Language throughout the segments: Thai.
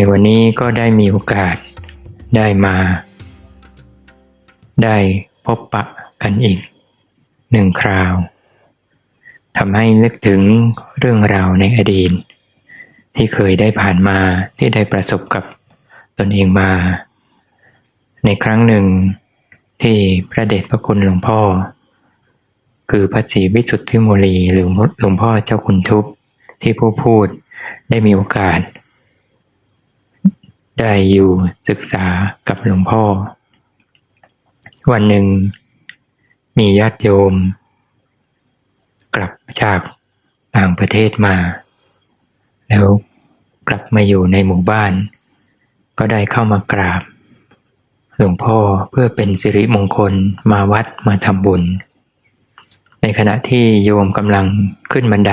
ในวันนี้ก็ได้มีโอกาสได้มา ได้พบปะกันอีกหนึ่งคราวทำให้นึกถึงเรื่องราวในอดีต ที่เคยได้ผ่านมาที่ได้ประสบกับตนเองมา ในครั้งหนึ่งที่พระเดชพระคุณหลวงพ่อ คือพระศรีวิสุทธิโมลีหรือหลวงพ่อเจ้าคุณทุบที่ผู้พูดได้มีโอกาส ได้อยู่ศึกษากับหลวงพ่อ วันหนึ่ง มีญาติโยม กลับจากต่างประเทศมา แล้วกลับมาอยู่ในหมู่บ้าน ก็ได้เข้ามากราบ หลวงพ่อเพื่อเป็นสิริมงคลมาวัดมาทำบุญ ในขณะที่โยมกำลังขึ้นบันได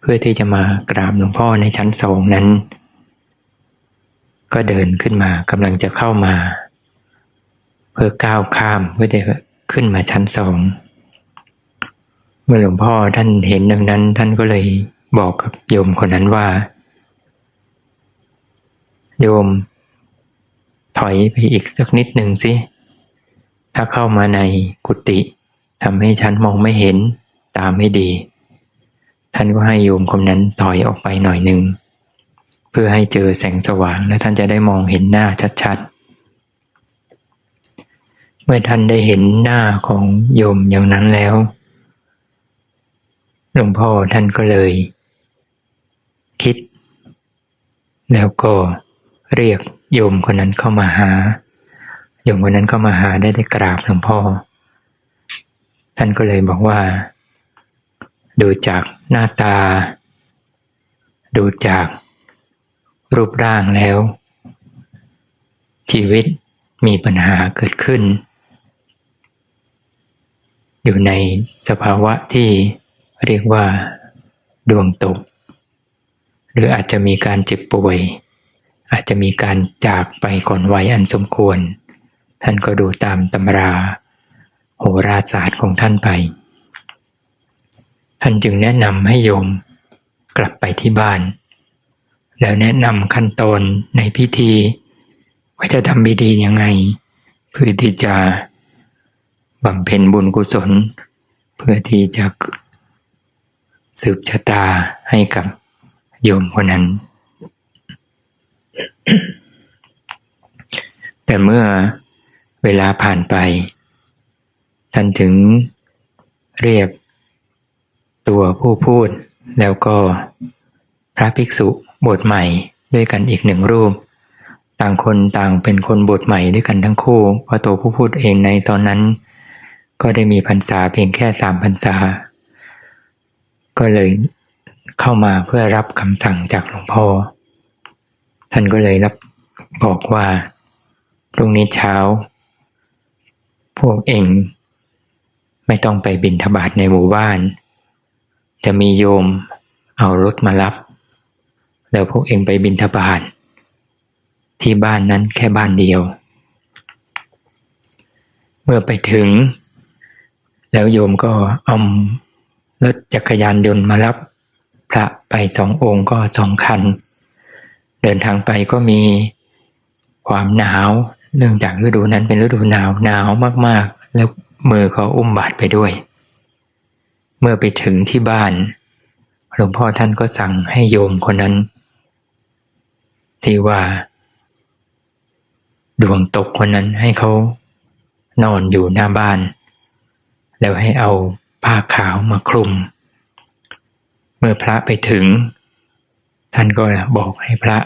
เพื่อที่จะมากราบหลวงพ่อในชั้นสองนั้น ก็เดินขึ้นมากำลังจะเข้ามา เพื่อก้าวข้ามเพื่อจะขึ้นมาชั้นสอง เมื่อหลวงพ่อท่านเห็นดังนั้น ท่านก็เลยบอกกับโยมคนนั้นว่า โยม ถอยไปอีกสักนิดหนึ่งสิ ถ้าเข้ามาในกุฏิทำให้ฉันมองไม่เห็นตามไม่ดี ท่านก็ให้โยมคนนั้นถอยออกไปหน่อยหนึ่ง เพื่อให้เจอแสงสว่างและท่านจะได้มองเห็นหน้าชัดๆ เมื่อท่านได้เห็นหน้าของโยมอย่างนั้นแล้ว หลวงพ่อท่านก็เลย คิด แล้วก็เรียกโยมคนนั้นเข้ามาหา โยมคนนั้นเข้ามาหาได้ได้กราบหลวงพ่อ ท่านก็เลยบอกว่า ดูจากหน้าตา ดูจาก รูปร่างแล้ว ชีวิตมีปัญหาเกิดขึ้น อยู่ในสภาวะที่เรียกว่า ดวงตก หรืออาจจะมีการเจ็บป่วย อาจจะมีการจากไปก่อนวัยอันสมควร ท่านก็ดูตามตำรา โหราศาสตร์ของท่านไป ท่านจึงแนะนำให้โยมกลับไปที่บ้าน แล้วแนะนำขั้นตอนในพิธี ว่าจะทำพิธียังไง เพื่อที่จะบำเพ็ญบุญกุศล เพื่อที่จะสืบชะตาให้กับโยมคนนั้น แต่เมื่อเวลาผ่านไป ท่านถึงเรียกตัวผู้พูดแล้วก็พระภิกษุ บทใหม่ด้วยกันอีกหนึ่งรูป ต่างคนต่างเป็นคนบทใหม่ด้วยกันทั้งคู่เพราะตัวผู้พูดเองในตอนนั้น ก็ได้มีพรรษาเพียงแค่สามพรรษา ก็เลยเข้ามาเพื่อรับคำสั่งจากหลวงพ่อ ท่านก็เลยรับบอกว่าพรุ่งนี้เช้า พวกเองไม่ต้องไปบินทบาทในหมู่บ้าน จะมีโยมเอารถมารับ แล้วพวกเองไปบินทบาทที่บ้านนั้นแค่บ้านเดียว เมื่อไปถึง แล้วโยมก็เอารถจักรยานยนต์มารับ พระไปสององค์ก็สองคัน เดินทางไปก็มีความหนาว เนื่องจากฤดูนั้นเป็นฤดูหนาวหนาวมากๆ แล้วมือเขาอุ้มบาตรไปด้วย เมื่อไปถึงที่บ้านหลวงพ่อท่านก็สั่งให้โยมคนนั้น ที่ว่า ดวงตกคนนั้นให้เขานอนอยู่หน้าบ้าน แล้วให้เอาผ้าขาวมาคลุม เมื่อพระไปถึง ท่านก็บอกให้พระ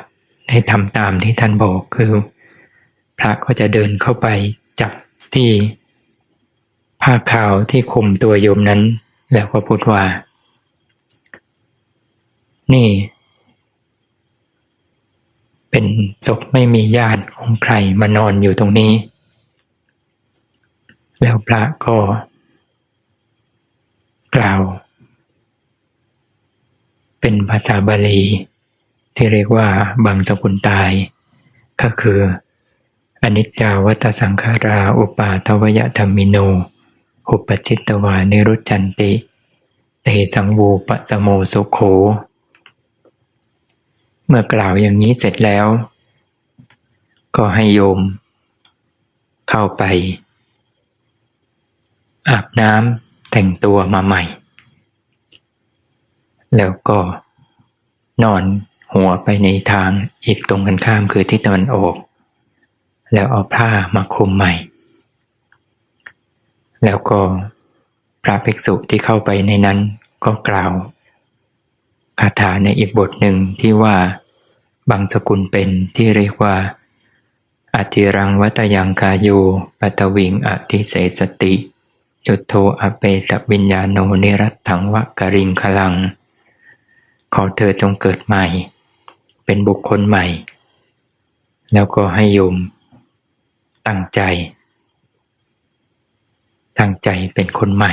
ให้ทำตามที่ท่านบอกคือ พระก็จะเดินเข้าไปจับที่ผ้าขาวที่คลุมตัวโยมนั้น แล้วก็พูดว่า นี่ เป็นศพไม่มีญาติของใครมานอนอยู่ตรงนี้ แล้วพระก็ กล่าว เป็นภาษาบาลี ที่เรียกว่าบางสกุลตาย ก็คืออนิจจาวัตสังขารา อุปาทวยธรรมิโนอุปจิตตวานิรุจจันติ เตสังวูปสโมสุโข เมื่อกล่าวอย่างนี้เสร็จแล้ว ก็ให้โยม เข้าไป อาบน้ำแต่งตัวมาใหม่ แล้วก็นอนหัวไปในทางอีกตรงกันข้ามคือทิศตะวันออก แล้วเอาผ้ามาคลุมใหม่ แล้วก็พระภิกษุที่เข้าไปในนั้นก็กล่าว คาถาในอีกบทหนึ่งที่ว่าบางสกุลเป็นที่เรียกว่าอธิรังวัตยังกาโยปัตวิงอติเสสติ จุดโทอเปตวิญญาโนนิรัตถังวะกริงคลัง ขอเธอจงเกิดใหม่ เป็นบุคคลใหม่ แล้วก็ให้โยม ตั้งใจ ตั้งใจเป็นคนใหม่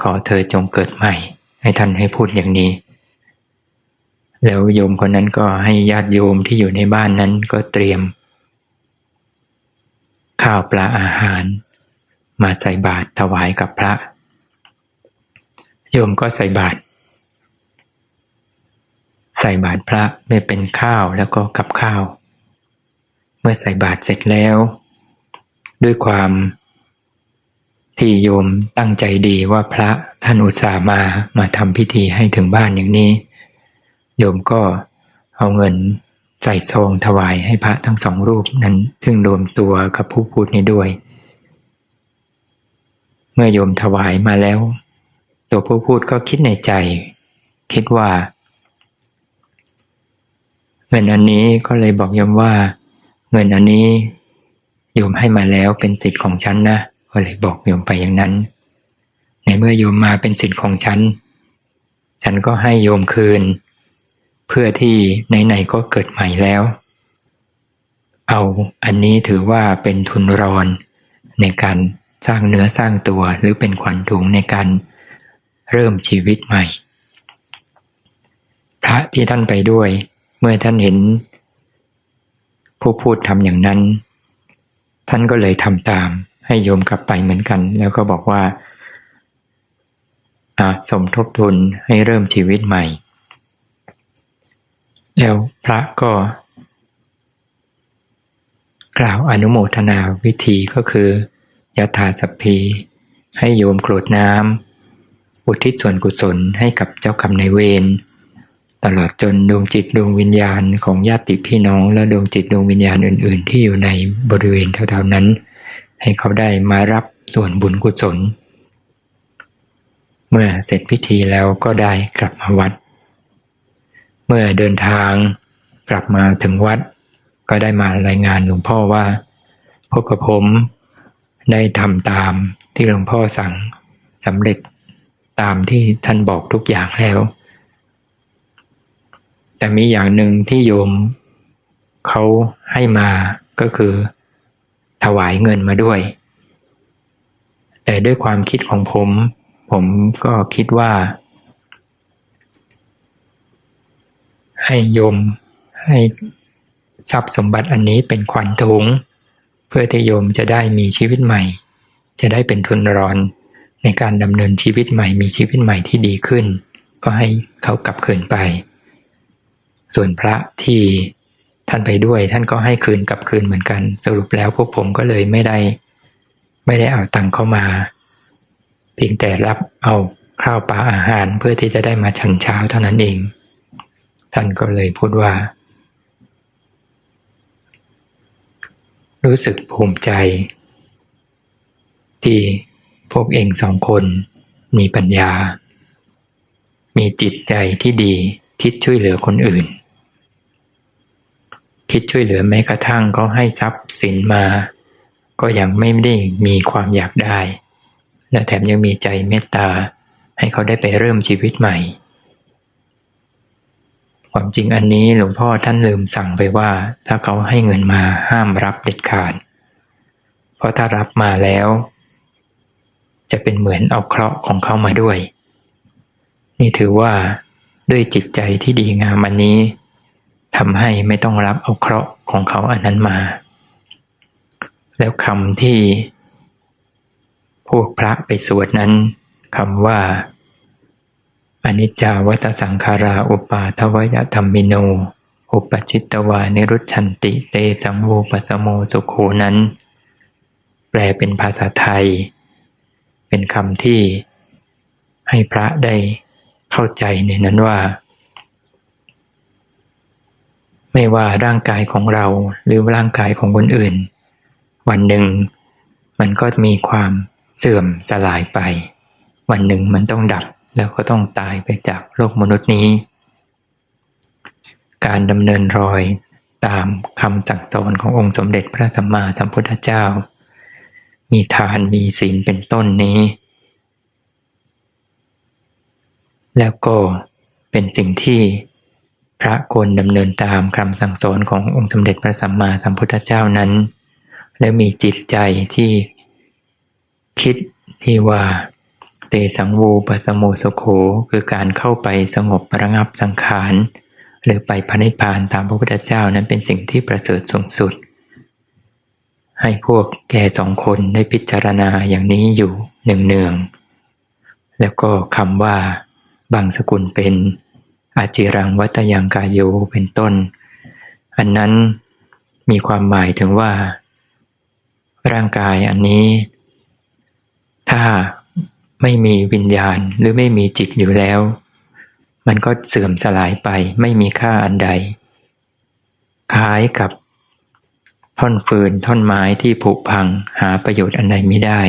ขอเธอจงเกิดใหม่ ให้ท่านให้พูดอย่างนี้ แล้วโยมคนนั้นก็ให้ญาติโยมที่อยู่ในบ้านนั้นก็เตรียม ข้าวปลาอาหาร มาใส่บาตรถวายกับพระ โยมก็ใส่บาตรใส่บาตรพระไม่เป็นข้าวแล้วก็กับข้าว เมื่อใส่บาตรเสร็จแล้ว ด้วยความที่โยมตั้งใจดีว่าพระท่านอุตส่าห์มามาทำพิธีให้ถึงบ้านอย่างนี้ โยมก็เอาเงินใส่ซองถวายให้พระทั้งสองรูปนั้น ซึ่งรวมตัวกับผู้พูดนี้ด้วย เมื่อโยมถวายมาแล้ว ตัวผู้พูดก็คิดในใจ คิดว่า เงินอันนี้ก็เลยบอกโยมว่า เงินอันนี้โยมให้มาแล้วเป็นสิทธิ์ของฉันนะก็เลยบอกโยมไปอย่างนั้น ในเมื่อโยมมาเป็นสิทธิ์ของฉัน ฉันก็ให้โยมคืน เพื่อที่ไหนๆก็เกิดใหม่แล้ว เอาอันนี้ถือว่าเป็นทุนรอนในการสร้างเนื้อสร้างตัวหรือเป็นขวัญถุงในการเริ่มชีวิตใหม่ พระที่ท่านไปด้วย เมื่อท่านเห็น ผู้พูดทำอย่างนั้น ท่านก็เลยทำตามให้โยมกลับไปเหมือนกัน แล้วก็บอกว่าอาสมทบทุนให้เริ่มชีวิตใหม่ แล้วพระก็ กล่าวอนุโมทนาวิธีก็คือยถาสัพพีให้โยมโกรธน้ำอุทิศส่วนกุศลให้กับเจ้ากรรมนายเวรตลอดจนดวงจิตดวงวิญญาณของญาติพี่น้องและดวงจิตดวงวิญญาณอื่น ๆ ที่อยู่ในบริเวณแถวๆนั้น ให้เขาได้มารับส่วนบุญกุศล เมื่อเสร็จพิธีแล้วก็ได้กลับมาวัด เมื่อเดินทางกลับมาถึงวัด ก็ได้มารายงานหลวงพ่อว่าพวกกับผมได้ทำตามที่หลวงพ่อสั่งสำเร็จตามที่ท่านบอกทุกอย่างแล้ว แต่มีอย่างหนึ่งที่โยมเขาให้มาก็คือถวายเงินมาด้วย แต่ด้วยความคิดของผม ผมก็คิดว่า ให้โยมให้ทรัพย์สมบัติอันนี้เป็นขวัญถุง เพื่อที่โยมจะได้มีชีวิตใหม่ จะได้เป็นทุนรอนในการดำเนินชีวิตใหม่ มีชีวิตใหม่ที่ดีขึ้น ก็ให้เขากลับคืนไป ส่วนพระที่ท่านไปด้วยท่านก็ให้คืนกลับคืนเหมือนกัน สรุปแล้วพวกผมก็เลยไม่ได้ ไม่ได้เอาตังค์เข้ามา เพียงแต่รับเอาข้าวปลาอาหารเพื่อที่จะได้มาฉันเช้าเท่านั้นเอง ท่านก็เลยพูดว่า รู้สึกภูมิใจ ที่พวกเองสองคนมีปัญญา มีจิตใจที่ดีคิดช่วยเหลือคนอื่น คิดช่วยเหลือแม้กระทั่งเขาให้ทรัพย์สินมา ก็ยังไม่ได้มีความอยากได้ และแถมยังมีใจเมตตาให้เขาได้ไปเริ่มชีวิตใหม่ ความจริงอันนี้หลวงพ่อท่านลืมสั่งไปว่า ถ้าเขาให้เงินมาห้ามรับเด็ดขาด เพราะถ้ารับมาแล้ว จะเป็นเหมือนเอาเคราะห์ของเขามาด้วย นี่ถือว่าด้วยจิตใจที่ดีงามอันนี้ทำให้ไม่ต้องรับเอาเคราะห์ของเขาอันนั้นมา แล้วคำที่พวกพระไปสวดนั้นคำว่า อนิจจาวัตสังขาราอุปาทวยธรรมิโน อุปชิตตวานิรุชันติเตสังโวปัสโมสุโขนั้น แปลเป็นภาษาไทย เป็นคำที่ให้พระได้เข้าใจในนั้นว่า ไม่ว่าร่างกายของเราหรือร่างกายของคนอื่น วันหนึ่งมันก็มีความเสื่อมสลายไป วันหนึ่งมันต้องดับ แล้วก็ต้องตายไปจากโลกมนุษย์นี้ การดำเนินรอยตามคำสั่งสอนขององค์สมเด็จพระสัมมาสัมพุทธเจ้า มีทานมีศีลเป็นต้นนี้ แล้วก็เป็นสิ่งที่พระควรดำเนินตามคำสั่งสอนขององค์สมเด็จพระสัมมาสัมพุทธเจ้านั้น และมีจิตใจที่คิดที่ว่า ตสังวูปสโมสโคคือการเข้าไปสงบระงับสังขาร หรือไปพระนิพพานตามพระพุทธเจ้านั้นเป็นสิ่งที่ประเสริฐสูงสุด ให้พวกแกสองคนได้พิจารณาอย่างนี้อยู่เนืองแล้วก็คำว่า บางสกุลเป็นอาจิรังวัตยังกายโยเป็นต้น อันนั้นมีความหมายถึงว่า ร่างกายอันนี้ ถ้า ไม่มีวิญญาณหรือไม่มีจิตอยู่แล้ว มันก็เสื่อมสลายไปไม่มีค่าอันใด คล้ายกับ ท่อนฟืนท่อนไม้ที่ผุพังหาประโยชน์อันใดไม่ได้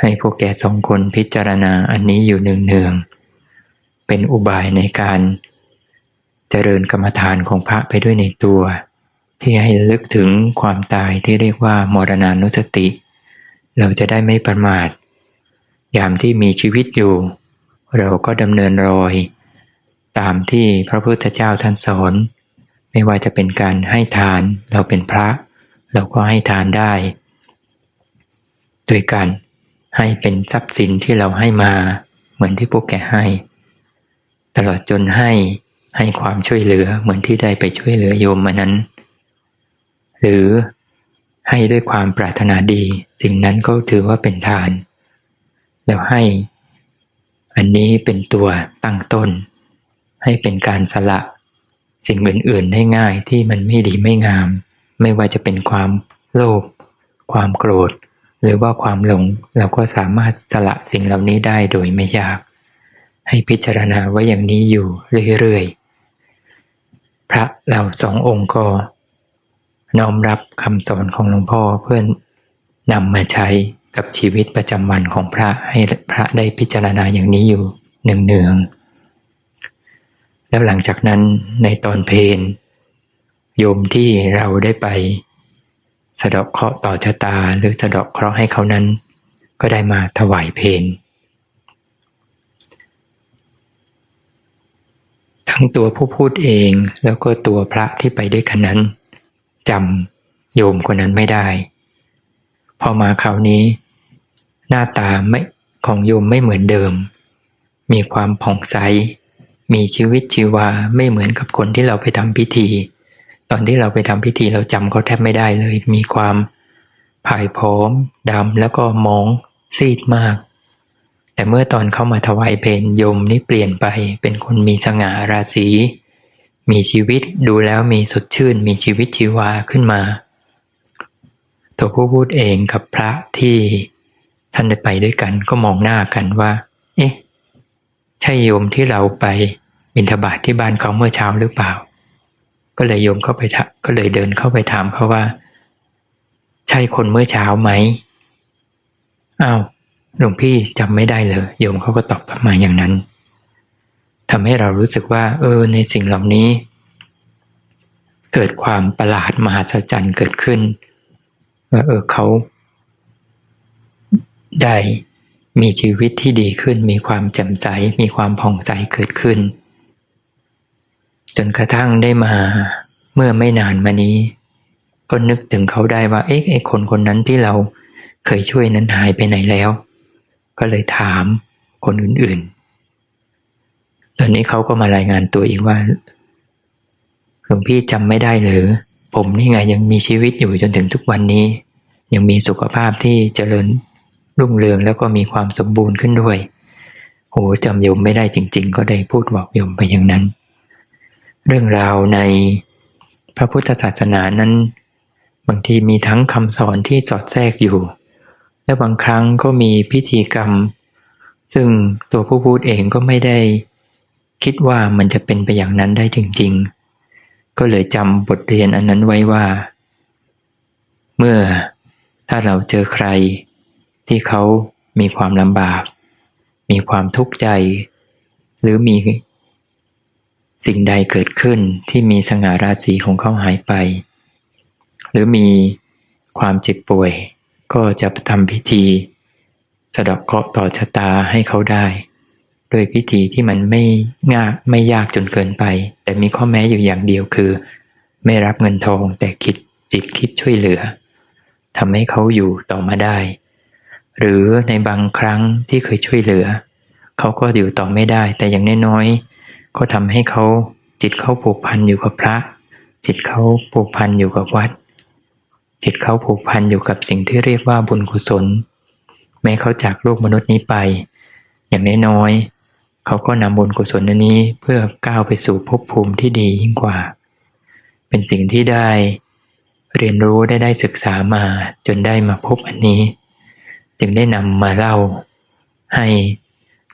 ให้พวกแกสองคนพิจารณาอันนี้อยู่เนืองๆเป็นอุบายในการเจริญกรรมฐานของพระไปด้วยในตัว ที่ให้ลึกถึงความตายที่เรียกว่ามรณานุสติ เราจะได้ไม่ประมาท ยามที่มีชีวิตอยู่ เราก็ดำเนินรอย ตามที่พระพุทธเจ้าท่านสอน ไม่ว่าจะเป็นการให้ทานเราเป็นพระ เราก็ให้ทานได้โดยการให้เป็นทรัพย์สินที่เราให้มา เหมือนที่พวกแกให้ ตลอดจนให้ให้ความช่วยเหลือเหมือนที่ได้ไปช่วยเหลือโยมมานั้น หรือให้ด้วยความปรารถนาดี สิ่งนั้นก็ถือว่าเป็นทาน แล้วให้ อันนี้เป็นตัวตั้งต้น ให้เป็นการสละ สิ่งอื่นๆได้ง่ายที่มันไม่ดีไม่งาม ไม่ว่าจะเป็นความโลภความโกรธ หรือว่าความหลงเราก็สามารถสละสิ่งเหล่านี้ได้โดยไม่ยาก ให้พิจารณาไว้อย่างนี้อยู่เรื่อยๆพระเราสององค์ก็น้อมรับคำสอนของหลวงพ่อเพื่อนนำมาใช้ กับชีวิตประจำวันของพระให้พระได้พิจารณาอย่างนี้อยู่เนืองๆแล้วหลังจากนั้นในตอนเพนโยมที่เราได้ไป สะดอกเคราะห์ต่อชะตาหรือสะดอกเคราะห์ให้เขานั้น ก็ได้มาถวายเพนทั้งตัวผู้พูดเองแล้วก็ตัวพระที่ไปด้วยกันนั้นจำโยมคนนั้นไม่ได้ พอมาคราวนี้ หน้าตาไม่ของโยมไม่เหมือนเดิม มีความผ่องใส มีชีวิตชีวาไม่เหมือนกับคนที่เราไปทำพิธี ตอนที่เราไปทำพิธีเราจำเขาแทบไม่ได้เลย มีความผายผอมดำแล้วก็มองซีดมาก แต่เมื่อตอนเข้ามาถวายเพลโยมนี่เปลี่ยนไปเป็นคนมีสง่าราศีมีชีวิตดูแล้วมีสดชื่น มีชีวิตชีวาขึ้นมา ตัวผู้พูดเองกับพระที่ท่านได้ไปด้วยกัน ก็มองหน้ากันว่า เอ๊ะใช่โยมที่เราไปบิณฑบาตทที่บ้านเขาเมื่อเช้าหรือเปล่า ก็เลยโยมเข้าไปก็เลยเดินเข้าไปถามเขาว่า ใช่คนเมื่อเช้าไหมอ้าวหลวงพี่จำไม่ได้เลย โยมเขาก็ตอบกลับมาอย่างนั้นทำให้เรารู้สึกว่า เออ ในสิ่งเหล่านี้ เกิดความประหลาดมหัศจรรย์เกิดขึ้น ว่าเออเขา ได้มีชีวิตที่ดีขึ้น มีความแจ่มใส มีความผ่องใสเกิดขึ้น จนกระทั่งได้มาเมื่อไม่นานมานี้ ก็นึกถึงเขาได้ว่า เอ๊ะไอ้คนคนนั้นที่เราเคยช่วยนั้นหายไปไหนแล้ว ก็เลยถามคนอื่นๆ ตอนนี้เขาก็มารายงานตัวอีกว่าหลวงพี่จำไม่ได้หรือ ผมนี่ไงยังมีชีวิตอยู่จนถึงทุกวันนี้ ยังมีสุขภาพที่เจริญรุ่งเรืองแล้วก็มีความสมบูรณ์ขึ้นด้วยโอ้จำโยมไม่ได้จริง ๆ ก็ได้พูดบอกโยมไปอย่างนั้น เรื่องราวในพระพุทธศาสนานั้น บางทีมีทั้งคำสอนที่สอดแทรกอยู่ และบางครั้งก็มีพิธีกรรม ซึ่งตัวผู้พูดเองก็ไม่ได้ คิดว่ามันจะเป็นไปอย่างนั้นได้จริง ๆ ก็เลยจำบทเรียนอันนั้นไว้ว่า เมื่อถ้าเราเจอใคร ที่เขามีความลำบาก มีความทุกข์ใจ หรือมีสิ่งใดเกิดขึ้นที่มีสง่าราศีของเขาหายไป หรือมีความเจ็บป่วย ก็จะทำพิธี สะดอกเคราะห์ต่อชะตาให้เขาได้ โดยพิธีที่มันไม่ง่ายไม่ยากจนเกินไป แต่มีข้อแม้อยู่อย่างเดียวคือ ไม่รับเงินทองแต่คิดจิตคิดช่วยเหลือทำให้เขาอยู่ต่อมาได้ หรือในบางครั้งที่เคยช่วยเหลือ เขาก็อยู่ต่อไม่ได้ แต่อย่างน้อยๆก็ทำให้เขาจิตเขาผูกพันอยู่กับพระ จิตเขาผูกพันอยู่กับวัด จิตเขาผูกพันอยู่กับสิ่งที่เรียกว่าบุญกุศล แม้เขาจากโลกมนุษย์นี้ไป อย่างน้อยๆ เขาก็นำบุญกุศลนนี้เพื่อก้าวไปสู่ภพภูมิที่ดียิ่งกว่า เป็นสิ่งที่ได้เรียนรู้ได้ได้ศึกษามาจนได้มาพบอันนี้ จึงได้นำมาเล่า ให้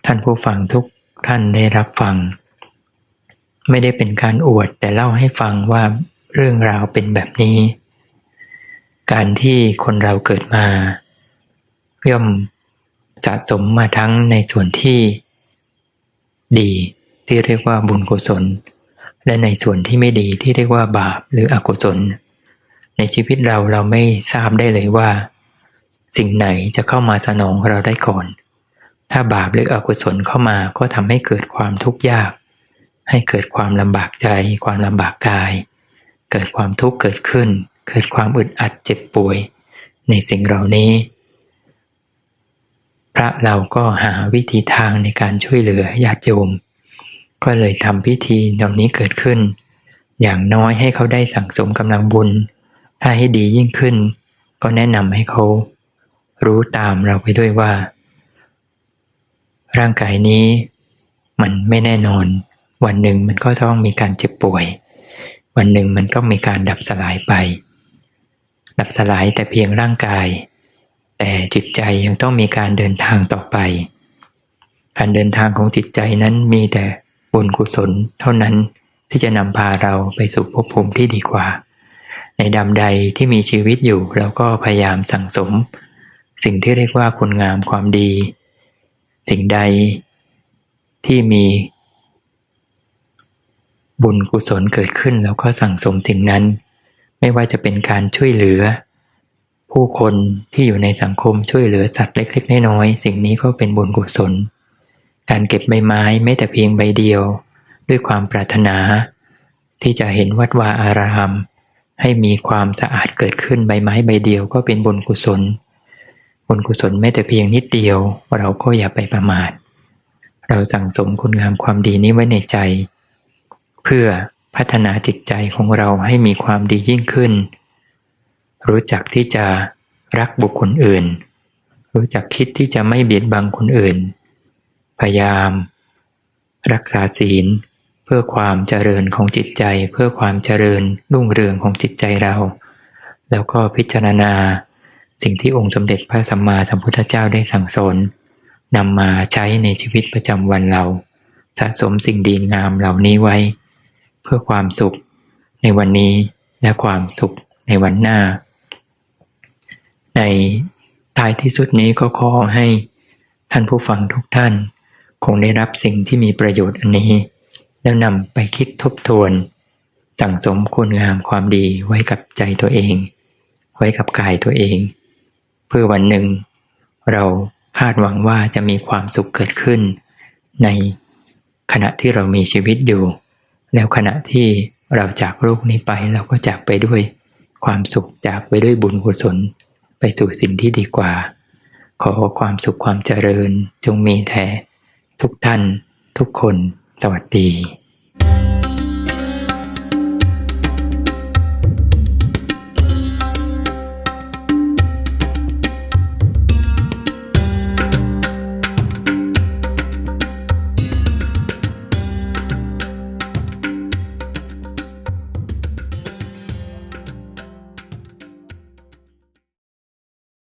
ท่านผู้ฟังทุกท่านได้รับฟัง ไม่ได้เป็นการอวดแต่เล่าให้ฟังว่าเรื่องราวเป็นแบบนี้ การที่คนเราเกิดมา ย่อมสะสมมาทั้งในส่วนที่ ดีที่เรียกว่าบุญกุศล และในส่วนที่ไม่ดีที่เรียกว่าบาปหรืออกุศล ในชีวิตเราเราไม่ทราบได้เลยว่า สิ่งไหนจะเข้ามาสนองเราได้ก่อน ถ้าบาปหรืออกุศลเข้ามาก็ทำให้เกิดความทุกข์ยาก ให้เกิดความลำบากใจ ความลำบากกาย เกิดความทุกข์เกิดขึ้น เกิดความอึดอัดเจ็บป่วย ในสิ่งเหล่านี้ พระเราก็หาวิธีทางในการช่วยเหลือญาติโยม ก็เลยทำพิธีเหล่านี้เกิดขึ้น อย่างน้อยให้เขาได้สั่งสมกำลังบุญ ถ้าให้ดียิ่งขึ้น ก็แนะนำให้เขา รู้ตามเราไปด้วยว่า ร่างกายนี้ มันไม่แน่นอน วันหนึ่งมันก็ต้องมีการเจ็บป่วย วันหนึ่งมันก็มีการดับสลายไป ดับสลายแต่เพียงร่างกาย แต่จิตใจยังต้องมีการเดินทางต่อไป การเดินทางของจิตใจนั้นมีแต่บุญกุศลเท่านั้นที่จะนำพาเราไปสู่ภพภูมิที่ดีกว่า ในดำใดที่มีชีวิตอยู่เราก็พยายามสั่งสม สิ่งที่เรียกว่าคุณงามความดี สิ่งใดที่มีบุญกุศลเกิดขึ้นแล้วก็สั่งสมสิ่งนั้น ไม่ว่าจะเป็นการช่วยเหลือ ผู้คนที่อยู่ในสังคมช่วยเหลือสัตว์เล็กๆน้อยๆสิ่งนี้ก็เป็นบุญกุศล การเก็บใบไม้แม้แต่เพียงใบเดียว ด้วยความปรารถนา ที่จะเห็นวัดวาอาราม ให้มีความสะอาดเกิดขึ้นใบไม้ใบเดียวก็เป็นบุญกุศล บุญกุศลแม้แต่เพียงนิดเดียว เราก็อย่าไปประมาท เราสั่งสมคุณงามความดีนี้ไว้ในใจ เพื่อพัฒนาจิตใจของเราให้มีความดียิ่งขึ้น รู้จักที่จะรักบุคคลอื่น รู้จักคิดที่จะไม่เบียดบังคนอื่น พยายาม รักษาศีล เพื่อความเจริญของจิตใจ เพื่อความเจริญรุ่งเรืองของจิตใจเรา แล้วก็พิจารณา สิ่งที่องค์สมเด็จพระสัมมาสัมพุทธเจ้าได้สั่งสอนนำมาใช้ในชีวิตประจำวันเรา สะสมสิ่งดีงามเหล่านี้ไว้ เพื่อความสุขในวันนี้และความสุขในวันหน้า ในท้ายที่สุดนี้ก็ขอให้ท่านผู้ฟังทุกท่าน คงได้รับสิ่งที่มีประโยชน์อันนี้ แล้วนำไปคิดทบทวน สั่งสมคุณงามความดีไว้กับใจตัวเอง ไว้กับกายตัวเอง เพื่อวันหนึ่ง เราคาดหวังว่าจะมีความสุขเกิดขึ้น ในขณะที่เรามีชีวิตอยู่ แล้วขณะที่เราจากโลกนี้ไปเราก็จากไปด้วยความสุขจากไปด้วยบุญกุศล ไปสู่สิ่งที่ดีกว่า ขอความสุขความเจริญจงมีแท่ทุกท่าน ทุกคน สวัสดี